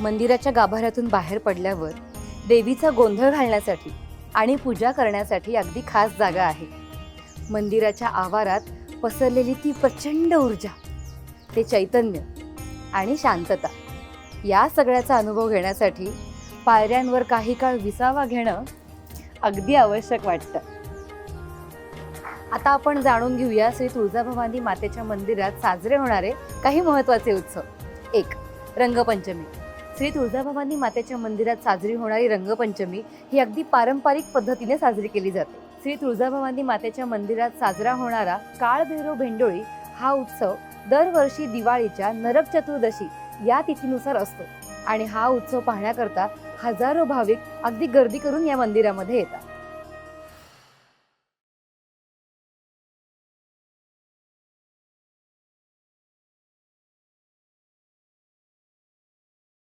मंदिराच्या गाभाऱ्यातून बाहेर पडल्यावर देवीचा गोंधळ घालण्यासाठी आणि पूजा करण्यासाठी अगदी खास जागा आहे. मंदिराच्या आवारात पसरलेली ती प्रचंड ऊर्जा ते चैतन्य आणि शांतता या सगळ्याचा अनुभव घेण्यासाठी पायऱ्यांवर काही काळ विसावा घेणं अगदी आवश्यक वाटतं. आता आपण जाणून घेऊया श्री तुळजाभवानी मातेच्या मंदिरात साजरे होणारे काही महत्त्वाचे उत्सव. एक रंगपंचमी. श्री तुळजाभवानी मातेच्या मंदिरात साजरी होणारी रंगपंचमी ही अगदी पारंपरिक पद्धतीने साजरी केली जाते. श्री तुळजाभवानी मातेच्या मंदिरात साजरा होणारा काळभैरव भेंडोळी हा उत्सव दरवर्षी दिवाळीच्या नरक चतुर्दशी या तिथीनुसार असतो आणि हा उत्सव पाहण्याकरता हजारो भाविक अगदी गर्दी करून या मंदिरामध्ये येतात.